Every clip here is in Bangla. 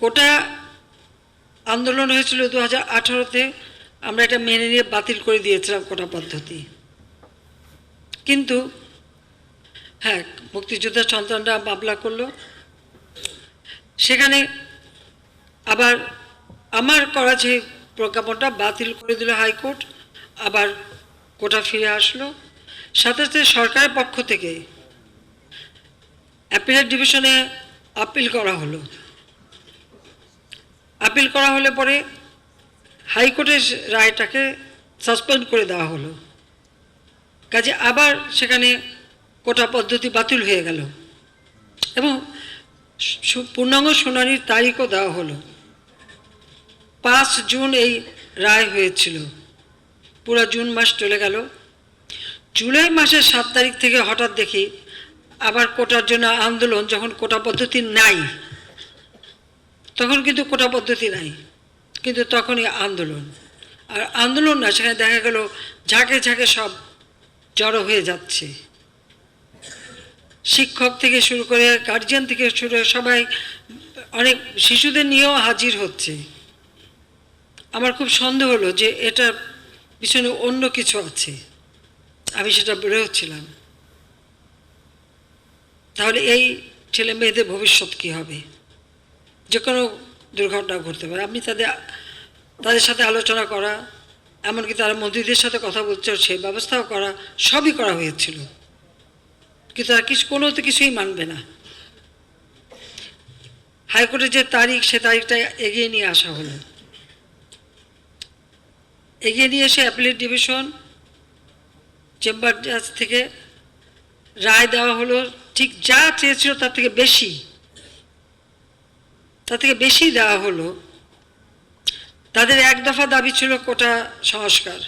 কোটা আন্দোলন হয়েছিল দু হাজার আঠারোতে, আমরা এটা মেনে নিয়ে বাতিল করে দিয়েছিলাম কোটা পদ্ধতি। কিন্তু হ্যাঁ মুক্তিযোদ্ধার সন্তানরা মামলা করল। সেখানে আবার আমার করা যে প্রজ্ঞাপনটা বাতিল করে দিল হাইকোর্ট, আবার কোটা ফিরে আসলো। সাথে সাথে সরকারের পক্ষ থেকে অ্যাপিলেট ডিভিশনে আপিল করা হলো। আপিল করা হলে পরে হাইকোর্টের রায়টাকে সাসপেন্ড করে দেওয়া হলো। কাজে আবার সেখানে কোটা পদ্ধতি বাতিল হয়ে গেল এবং পূর্ণাঙ্গ শুনানির তারিখও দেওয়া হলো। পাঁচ জুন এই রায় হয়েছিল। পুরো জুন মাস চলে গেল। জুলাই মাসের সাত তারিখ থেকে হঠাৎ দেখি আবার কোটার জন্য আন্দোলন, যখন কোটা পদ্ধতি নাই তখন কিন্তু কোটা পদ্ধতি নাই। কিন্তু তখনই আন্দোলন। আর আন্দোলন না, সেখানে দেখা গেল ঝাঁকে ঝাঁকে সব জড়ো হয়ে যাচ্ছে। শিক্ষক থেকে শুরু করে গার্জিয়ান থেকে শুরু করে সবাই, অনেক শিশুদের নিয়েও হাজির হচ্ছে। আমার খুব সন্দেহ হলো যে এটার পিছনে অন্য কিছু আছে। আমি সেটা বেড়ে হচ্ছিলাম। তাহলে এই ছেলে মেয়েদের ভবিষ্যৎ কী হবে? যে কোনো দুর্ঘটনা ঘটতে পারে। আপনি তাদের তাদের সাথে আলোচনা করা, এমনকি তারা মন্ত্রীদের সাথে কথা বলছে সেই ব্যবস্থাও করা, সবই করা হয়েছিল। কিন্তু তারা কিছু, কোনো তো কিছুই মানবে না। হাইকোর্টের যে তারিখ, সে তারিখটা এগিয়ে নিয়ে আসা হলো। এগিয়ে নিয়ে এসে অ্যাপিলেট ডিভিশন, চেম্বার জাজ থেকে রায় দেওয়া হলো, ঠিক যা চেয়েছিল তার থেকে বেশি। তার থেকে বেশি দেওয়া হলো, তাদের এক দফা দাবি ছিল কোটা সংস্কার।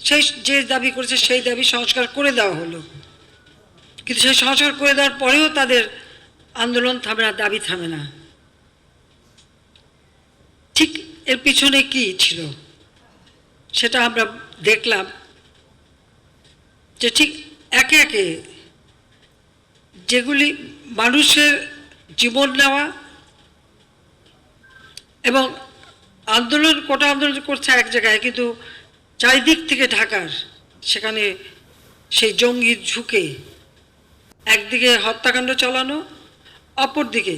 সেই যে দাবি করেছে সেই দাবি সংস্কার করে দেওয়া হলো। কিন্তু সেই সংস্কার করে দেওয়ার পরেও তাদের আন্দোলন থামে না, দাবি থামে না। ঠিক এর পিছনে কি ছিল? সেটা আমরা দেখলাম যে ঠিক একে একে যেগুলি মানুষের জীবন নেওয়া এবং আন্দোলন, কোটা আন্দোলন করছে এক জায়গায়, কিন্তু চারিদিক থেকে ঢাকার, সেখানে সেই জঙ্গি ঝুঁকে একদিকে হত্যাকাণ্ড চালানো, অপরদিকে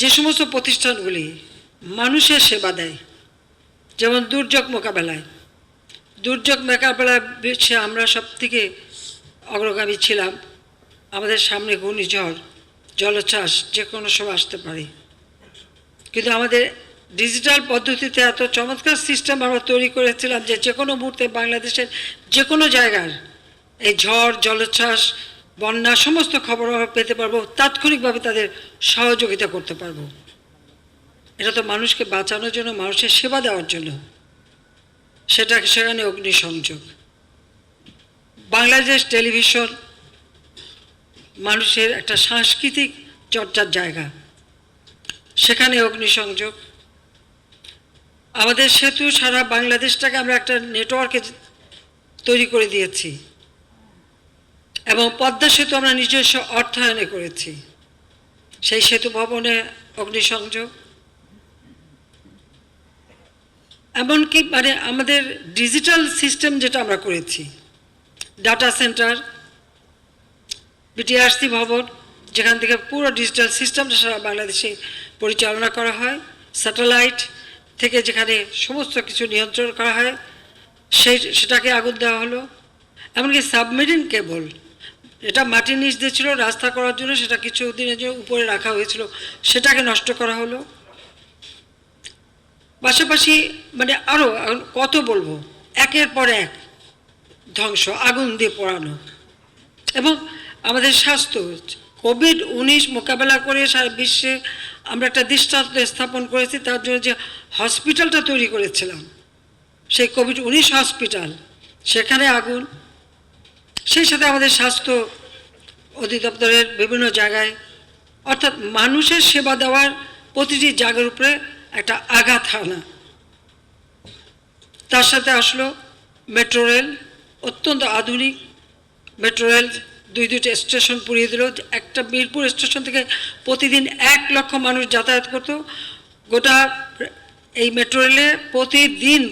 যে সমস্ত প্রতিষ্ঠানগুলি মানুষের সেবা দেয়, যেমন দুর্যোগ মোকাবেলায়। দুর্যোগ মোকাবেলায় বিশ্বে আমরা সব থেকে অগ্রগামী ছিলাম। আমাদের সামনে ঘূর্ণিঝড়, জলোচ্ছ্বাস যে কোনো সময় আসতে পারে। কিন্তু আমাদের ডিজিটাল পদ্ধতিতে এত চমৎকার সিস্টেম আমরা তৈরি করেছিলাম যে যে কোনো মুহূর্তে বাংলাদেশের যে কোনো জায়গার এই ঝড়, জলোচ্ছ্বাস, বন্যা, সমস্ত খবর আমরা পেতে পারব, তাৎক্ষণিকভাবে তাদের সহযোগিতা করতে পারব। এটা তো মানুষকে বাঁচানোর জন্য, মানুষের সেবা দেওয়ার জন্য। সেটা সেখানে অগ্নিসংযোগ। বাংলাদেশ টেলিভিশন মানুষের একটা সাংস্কৃতিক চর্চার জায়গা। সেখানে অগ্নিসংযোগ। আমাদের সেতু সারা বাংলাদেশটাকে আমরা একটা নেটওয়ার্কে তৈরি করে দিয়েছি। এবং পদ্মা সেতু আমরা নিজস্ব অর্থায়নে করেছি। সেই সেতু ভবনে অগ্নিসংযোগ। এমনকি মানে আমাদের ডিজিটাল সিস্টেম যেটা আমরা করেছি ডাটা সেন্টার বিটিআরসি ভবন যেখান থেকে পুরো ডিজিটাল সিস্টেমটা সারা বাংলাদেশে পরিচালনা করা হয় স্যাটেলাইট থেকে যেখানে সমস্ত কিছু নিয়ন্ত্রণ করা হয়, সেই, সেটাকে আগুন দেওয়া হলো। এমনকি সাবমেরিন কেবল এটা মাটির নিচ দিয়ে ছিল, রাস্তা করার জন্য সেটা কিছু দিনের জন্য উপরে রাখা হয়েছিল, সেটাকে নষ্ট করা হলো। পাশাপাশি মানে আরও কত বলব, একের পর এক ধ্বংস, আগুন দিয়ে পোড়ানো। এবং আমাদের স্বাস্থ্য কোভিড উনিশ মোকাবেলা করে সারা বিশ্বে আমরা একটা দৃষ্টান্ত স্থাপন করেছি, তার জন্য যে হসপিটালটা তৈরি করেছিলাম, সেই কোভিড উনিশ হসপিটাল, সেখানে আগুন, সেই সাথে আমাদের স্বাস্থ্য অধিদপ্তরের বিভিন্ন জায়গায়, অর্থাৎ মানুষের সেবা দেওয়ার প্রতিটি জায়গার উপরে একটা আঘাত হানা তার সাথে আসলো মেট্রো রেল, অত্যন্ত আধুনিক মেট্রো রেল দুই দুইটা স্টেশন পুড়িয়ে দিল। একটা মিরপুর স্টেশন থেকে প্রতিদিন এক লক্ষ মানুষ যাতায়াত করতো। গোটা এই মেট্রো রেলে প্রতিদিন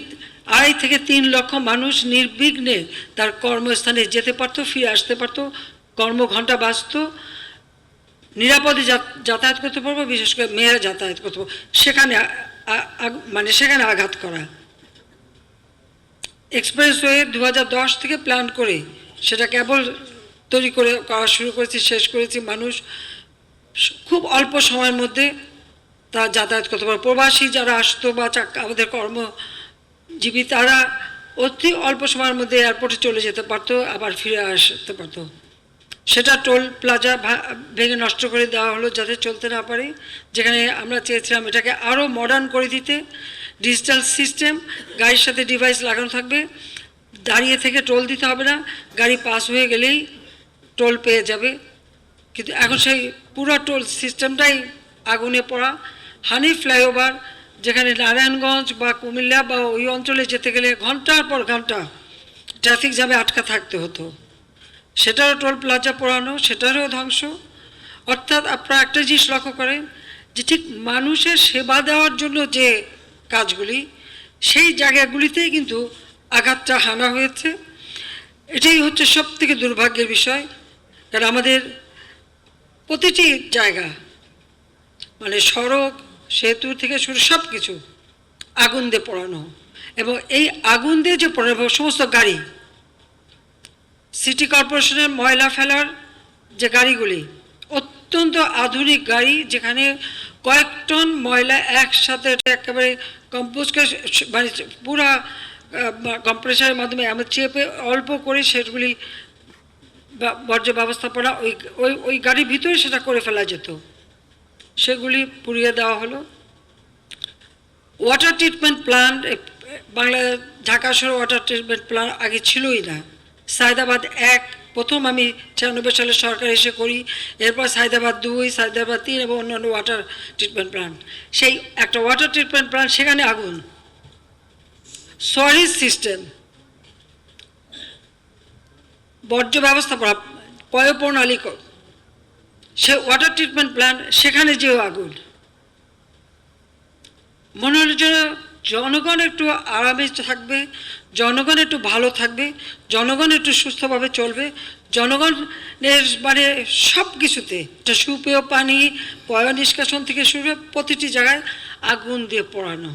আড়াই থেকে তিন লক্ষ মানুষ নির্বিঘ্নে তার কর্মস্থানে যেতে পারতো, ফিরে আসতে পারতো, কর্মঘণ্টা বাঁচত নিরাপদে যাতায়াত করতে পারব, বিশেষ করে মেয়েরা যাতায়াত করতে। পারব সেখানে মানে সেখানে আঘাত করা। এক্সপ্রেসওয়ে দু থেকে প্ল্যান করে সেটা কেবল তৈরি করে করা শুরু করেছি, শেষ করেছি। মানুষ খুব অল্প সময়ের মধ্যে তা যাতায়াত করতে পারে। প্রবাসী যারা আসতো বা আমাদের কর্মজীবী, তারা অতি অল্প সময়ের মধ্যে এয়ারপোর্টে চলে যেতে পারতো, আবার ফিরে আসতে পারতো। সেটা টোল প্লাজা ভেঙে নষ্ট করে দেওয়া হলো যাতে চলতে না পারে। যেখানে আমরা চেয়েছিলাম এটাকে আরও মডার্ন করে দিতে। ডিজিটাল সিস্টেম গাড়ির সাথে ডিভাইস লাগানো থাকবে। দাঁড়িয়ে থেকে টোল দিতে হবে না। গাড়ি পাস হয়ে গেলেই টোল পেয়ে যাবে। কিন্তু এখন সেই পুরো টোল সিস্টেমটাই আগুনে পড়া। হানি ফ্লাইওভার, যেখানে নারায়ণগঞ্জ বা কুমিল্লা বা ওই অঞ্চলে যেতে গেলে ঘণ্টার পর ঘণ্টা ট্রাফিক জ্যামে আটকা থাকতে হতো। সেটারও টোল প্লাজা পোড়ানো, সেটারও ধ্বংস। অর্থাৎ আপনারা একটা জিনিস লক্ষ্য করেন যে ঠিক মানুষের সেবা দেওয়ার জন্য যে কাজগুলি, সেই জায়গাগুলিতেই কিন্তু আঘাতটা হানা হয়েছে। এটাই হচ্ছে সব থেকে দুর্ভাগ্যের বিষয়। কারণ আমাদের প্রতিটি জায়গা মানে সড়ক, সেতু থেকে শুরু সব কিছু আগুন দিয়ে পোড়ানো। এবং এই আগুন দিয়ে যে পোড়ানো সমস্ত গাড়ি, সিটি কর্পোরেশনের ময়লা ফেলার যে গাড়িগুলি, অত্যন্ত আধুনিক গাড়ি যেখানে কয়েক টন ময়লা একসাথে একেবারে কম্পোস্টকে মানে পুরা কম্প্রেসারের মাধ্যমে আমরা চেপে অল্প করে সেগুলি বর্জ্য ব্যবস্থাপনা, ওই ওই ওই গাড়ির ভিতরে সেটা করে ফেলা যেত। সেগুলি পুড়িয়ে দেওয়া হলো। Water treatment plant Bangla Dhaka শহর ওয়াটার ট্রিটমেন্ট প্ল্যান্ট আগে ছিলই না। সায়দাবাদ এক, প্রথম আমি ছিয়ানব্বই সালে সরকার এসে করি। এরপর সায়দাবাদ দুই, সায়দাবাদ তিন এবং অন্যান্য ওয়াটার ট্রিটমেন্ট প্ল্যান্ট সেই একটা ওয়াটার ট্রিটমেন্ট প্ল্যান্ট সেখানে আগুন। সরিজ সিস্টেম বর্জ্য ব্যবস্থাপনা পয়ঃপ্রণালী সে ওয়াটার ট্রিটমেন্ট প্ল্যান্ট সেখানে যেও আগুন। মনে হলো যেন জনগণ একটু আরামে থাকবে, জনগণ একটু ভালো থাকবে, জনগণ একটু সুস্থভাবে চলবে, জনগণের মানে সব কিছুতে সুপেয় পানি, পয় নিষ্কাশন থেকে শুরু প্রতিটি জায়গায় আগুন দিয়ে পোড়ানো।